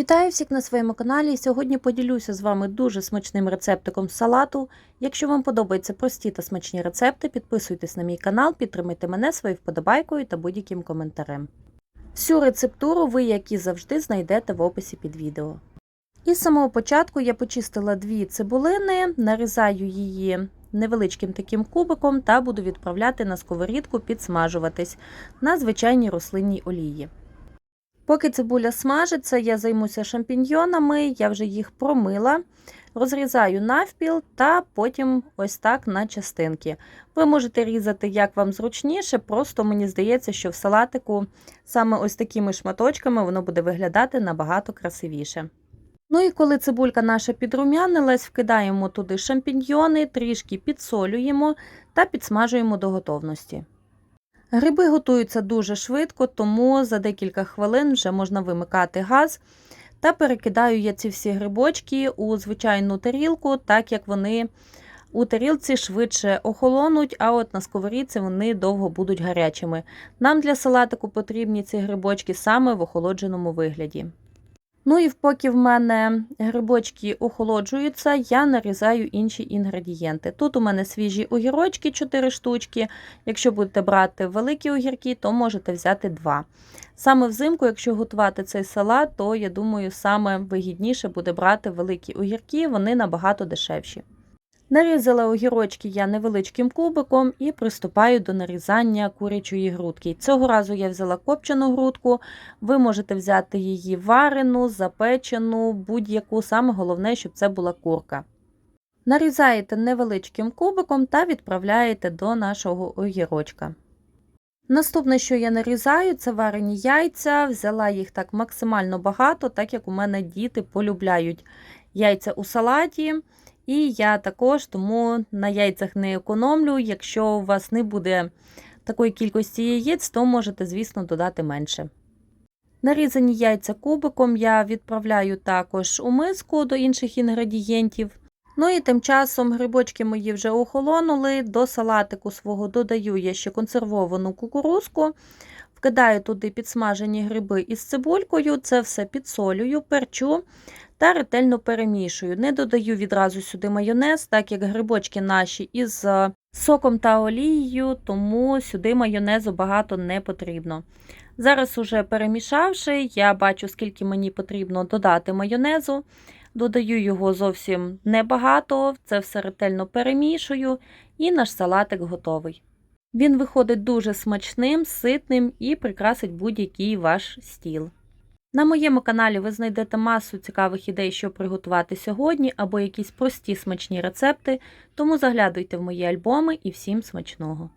Вітаю всіх на своєму каналі. Сьогодні поділюся з вами дуже смачним рецептиком салату. Якщо вам подобаються прості та смачні рецепти, підписуйтесь на мій канал, підтримайте мене своєю вподобайкою та будь-яким коментарем. Всю рецептуру ви, як і завжди, знайдете в описі під відео. І з самого початку я почистила дві цибулини, нарізаю її невеличким таким кубиком та буду відправляти на сковорідку підсмажуватись на звичайній рослинній олії. Поки цибуля смажиться, я займуся шампіньйонами, я вже їх промила, розрізаю навпіл та потім ось так на частинки. Ви можете різати, як вам зручніше, просто мені здається, що в салатику саме ось такими шматочками воно буде виглядати набагато красивіше. Ну і коли цибулька наша підрум'янилась, вкидаємо туди шампіньйони, трішки підсолюємо та підсмажуємо до готовності. Гриби готуються дуже швидко, тому за декілька хвилин вже можна вимикати газ та перекидаю я ці всі грибочки у звичайну тарілку, так як вони у тарілці швидше охолонуть, а от на сковорідці вони довго будуть гарячими. Нам для салатику потрібні ці грибочки саме в охолодженому вигляді. Ну і поки в мене грибочки охолоджуються, я нарізаю інші інгредієнти. Тут у мене свіжі огірочки 4 штучки. Якщо будете брати великі огірки, то можете взяти 2. Саме взимку, якщо готувати цей салат, то я думаю, саме вигідніше буде брати великі огірки, вони набагато дешевші. Нарізала огірочки я невеличким кубиком і приступаю до нарізання курячої грудки. Цього разу я взяла копчену грудку, ви можете взяти її варену, запечену, будь-яку, саме головне, щоб це була курка. Нарізаєте невеличким кубиком та відправляєте до нашого огірочка. Наступне, що я нарізаю, це варені яйця. Взяла їх так максимально багато, так як у мене діти полюбляють яйця у салаті. І я також тому на яйцях не економлю. Якщо у вас не буде такої кількості яєць, то можете, звісно, додати менше. Нарізані яйця кубиком я відправляю також у миску до інших інгредієнтів. Ну і тим часом грибочки мої вже охолонули. До салатику свого додаю я ще консервовану кукурузку. Вкидаю туди підсмажені гриби із цибулькою, це все підсолюю, перчу та ретельно перемішую. Не додаю відразу сюди майонез, так як грибочки наші із соком та олією, тому сюди майонезу багато не потрібно. Зараз, уже перемішавши, я бачу, скільки мені потрібно додати майонезу. Додаю його зовсім небагато, це все ретельно перемішую, і наш салатик готовий. Він виходить дуже смачним, ситним і прикрасить будь-який ваш стіл. На моєму каналі ви знайдете масу цікавих ідей, що приготувати сьогодні, або якісь прості смачні рецепти, тому заглядуйте в мої альбоми і всім смачного!